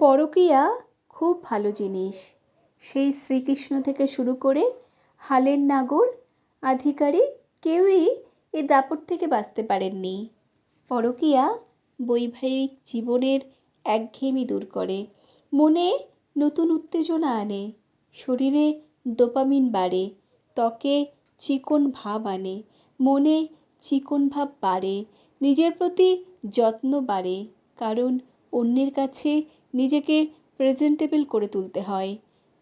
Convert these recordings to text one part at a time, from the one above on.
পরকীয়া খুব ভালো জিনিস। সেই শ্রীকৃষ্ণ থেকে শুরু করে হালের নাগর, আধিকারিক কেউই এ দাপট থেকে বাঁচতে পারেননি। পরকীয়া বৈবাহিক জীবনের একঘেয়েমি দূর করে। মনে নতুন উত্তেজনা আনে। শরীরে ডোপামিন বাড়ে। ত্বকে চিকন ভাব আনে। মনে চিকন ভাব বাড়ে। নিজের প্রতি যত্ন বাড়ে। কারণ অন্যের কাছে নিজেকে প্রেজেন্টেবল করে তুলতে হয়।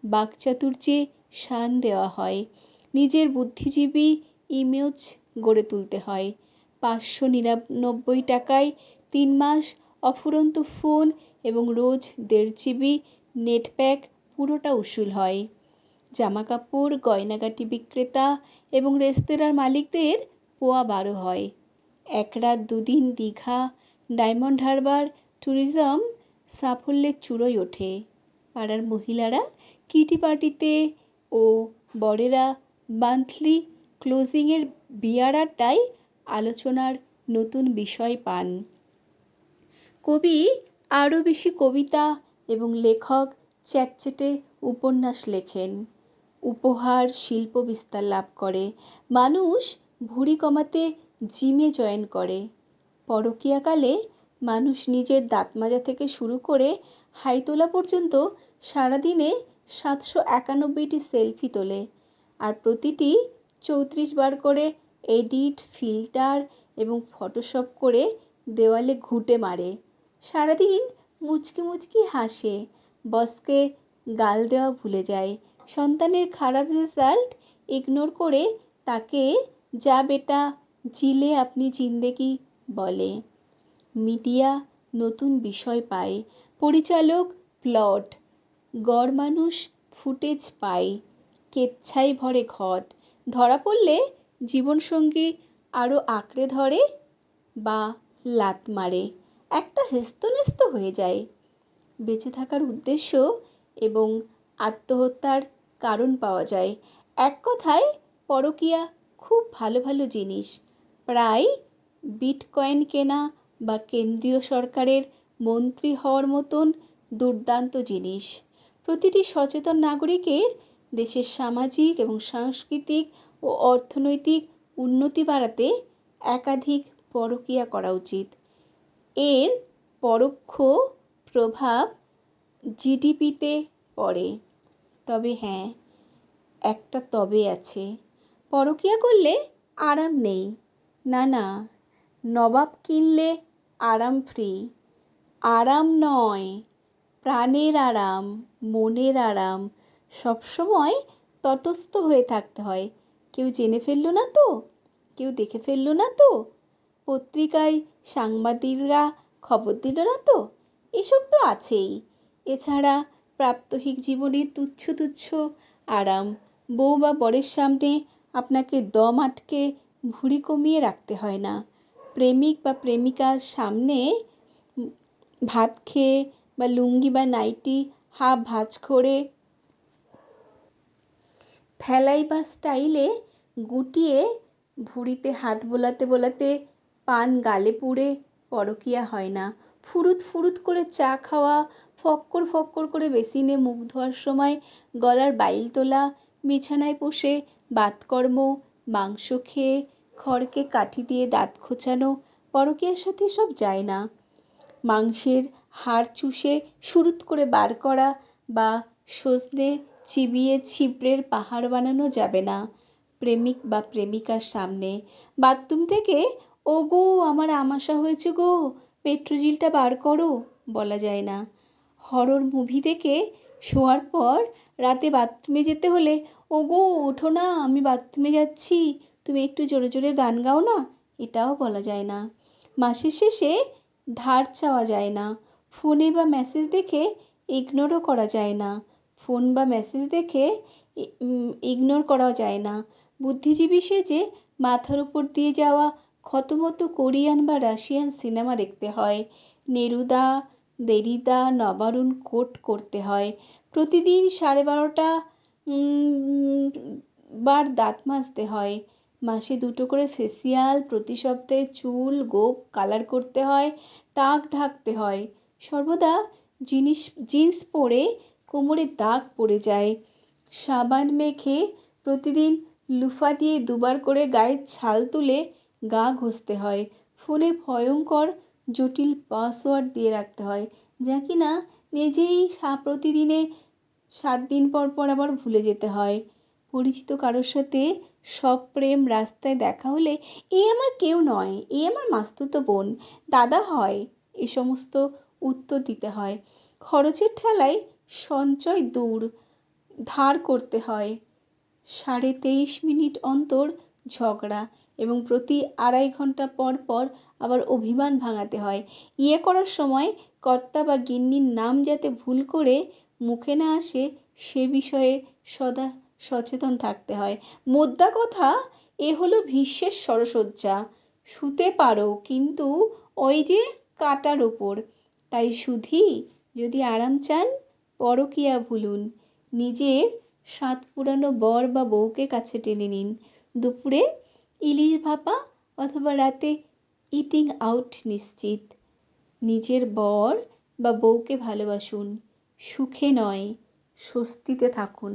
বাকচাতুর্যে শান দেওয়া হয়। নিজের বুদ্ধিজীবী ইমেজ গড়ে তুলতে হয়। পাঁচশো নিরানব্বই টাকায় তিন মাস অফুরন্ত ফোন এবং রোজ দেড় জিবি নেট প্যাক পুরোটা উসুল হয়। জামা কাপড় গয়নাগাটি বিক্রেতা এবং রেস্তোরাঁর মালিকদের পোয়া বারো হয়। এক রাত দুদিন দীঘা, ডায়মন্ড হারবার ট্যুরিজম সাফল্যের চূড়োয় ওঠে। পাড়ার মহিলারা কিটি পার্টিতে ও বরেরা মান্থলি ক্লোজিংয়ের বিয়ার আলোচনার নতুন বিষয় পান। কবি আরও বেশি কবিতা এবং লেখক চ্যাটচ্যাটে উপন্যাস লেখেন। উপহার, শিল্প বিস্তার লাভ করে। মানুষ ভুঁড়ি কমাতে জিমে জয়েন করে। পরকীয়াকালে মানুষ নিজের দাঁত মাজা থেকে শুরু করে হাই তোলা পর্যন্ত সারাদিনে সাতশো একানব্বইটি সেলফি তোলে। আর প্রতিটি চৌত্রিশ বার করে এডিট, ফিল্টার এবং ফটোশপ করে দেওয়ালে ঘুঁটে মারে। সারাদিন মুচকি মুচকি হাসে, বসকে গাল দেওয়া ভুলে যায়। সন্তানের খারাপ রেজাল্ট ইগনোর করে তাকে যা বেটা জিলে আপনি জিন্দেগি বলে। মিডিয়া নতুন বিষয় পায়। পরিচালক প্লট গড় মানুষ ফুটেজ পায়। কেচ্ছাই ভরে ঘট, ধরা পড়লে জীবনসঙ্গী আরও আঁকড়ে ধরে বা লাত মারে। একটা হেস্তনেস্ত হয়ে যায়। বেঁচে থাকার উদ্দেশ্য এবং আত্মহত্যার কারণ পাওয়া যায়। এক কথায়, পরকীয়া খুব ভালো ভালো জিনিস। প্রায় বিটকয়েন কেনা বা কেন্দ্রীয় সরকারের মন্ত্রী হওয়ার মতন দুর্দান্ত জিনিস। প্রতিটি সচেতন নাগরিকের দেশের সামাজিক এবং সাংস্কৃতিক ও অর্থনৈতিক উন্নতি বাড়াতে একাধিক পরকীয়া করা উচিত। এর পরোক্ষ প্রভাব জিডিপিতে পড়ে। তবে হ্যাঁ একটা তবে আছে। পরকীয়া করলে আরাম নেই। না না, নবাব কিনলে আরাম ফ্রি। আরাম নয়, প্রাণের আরাম, মনের আরাম। সবসময় তটস্থ হয়ে থাকতে হয়। কেউ জেনে ফেলল না তো? কেউ দেখে ফেলল না তো? পত্রিকায় সাংবাদিকরা খবর দিল না তো? এসব তো আছেই। এছাড়া প্রাত্যহিক জীবনের তুচ্ছ তুচ্ছ আরাম। বউ বা বরের সামনে আপনাকে দম আটকে ভুঁড়ি কমিয়ে রাখতে হয় না। প্রেমিক বা প্রেমিকার সামনে ভাত খেয়ে বা লুঙ্গি বা নাইটি হাফ ভাঁজ করে ফেলাই বা স্টাইলে গুটিয়ে ভুঁড়িতে হাত বোলাতে বোলাতে পান গালে পুড়ে পরকীয়া হয় না। ফুরুত ফুরুত করে চা খাওয়া, ফক্কর ফক্কর করে বেসিনে মুখ ধোয়ার সময় গলার বাইল তোলা, বিছানায় বসে বাতকর্ম, মাংস খেয়ে খড়কে কাঠি দিয়ে দাঁত খোঁচানো, পরকীয়ার সাথে সব যায় না। মাংসের হাড় চুষে সুরুত করে বার করা বা সজনে চিবিয়ে ছিপড়ের পাহাড় বানানো যাবে না। প্রেমিক বা প্রেমিকার সামনে। বাথরুম থেকে ও গো আমার আমাশা হয়েছে গো, পেট্রোজিলটা বার করো, বলা যায় না। হরর মুভি দেখে শোয়ার পর রাতে বাথরুমে যেতে হলে ও গো ওঠো না, আমি বাথরুমে যাচ্ছি। তুমি একটু জোরে জোরে গান গাও না? এটাও বলা যায় না। মাসের শেষে ধার চাওয়া যায় না। ফোনে বা মেসেজ দেখে ইগনোরও করা যায় না। ফোন বা মেসেজ দেখে ইগনোর করা যায় না। বুদ্ধিজীবী সেজে মাথার উপর দিয়ে যাওয়া ক্ষতমতো কোরিয়ান বা রাশিয়ান সিনেমা দেখতে হয়। নেরুদা, দেরিদা, নবারুণ কোট করতে হয়। প্রতিদিন সাড়ে বারোটা বার দাঁত মাজতে হয়। মাসে দুটো করে ফেসিয়াল প্রতি সপ্তাহে চুল গোঁফ কালার করতে হয়, টাক ঢাকতে হয়। সর্বদা জিনিস জিন্স পরে কোমরে দাগ পড়ে যায়। সাবান মেখে প্রতিদিন লুফা দিয়ে দুবার করে গায়ের ছাল তুলে গা ঘষতে হয়। ফোনে ভয়ঙ্কর জটিল পাসওয়ার্ড দিয়ে রাখতে হয়, যা কি না নিজেই প্রতিদিনে সাত দিন পর পর আবার ভুলে যেতে হয়। পরিচিত কারোর সাথে সব প্রেম রাস্তায় দেখা হলে এ আমার কেউ নয়, এ আমার মাস্তুতো বোন। দাদা হয়, এ সমস্ত উত্তর দিতে হয়। খরচের ঠেলায় সঞ্চয় দূর, ধার করতে হয়। সাড়ে তেইশ মিনিট অন্তর ঝগড়া এবং প্রতি আড়াই ঘণ্টা পর পর আবার অভিমান ভাঙাতে হয়। ইয়ে করার সময় কর্তা বা গিন্নির নাম যাতে ভুল করে মুখে না আসে সে বিষয়ে সদা সচেতন থাকতে হয়। মোদ্দা কথা, এ হলো ভীষ্মের সরসজ্জা শুতে পারো, কিন্তু ওই যে কাটার ওপর তাই শুধি যদি আরাম চান, পরকিয়া ভুলুন। নিজের সাত পুরানো বর বা বউকে কাছে টেনে নিন। দুপুরে ইলিশ ভাপা অথবা রাতে ইটিং আউট নিশ্চিত। নিজের বর বা বউকে ভালোবাসুন। সুখে নয়, স্বস্তিতে থাকুন।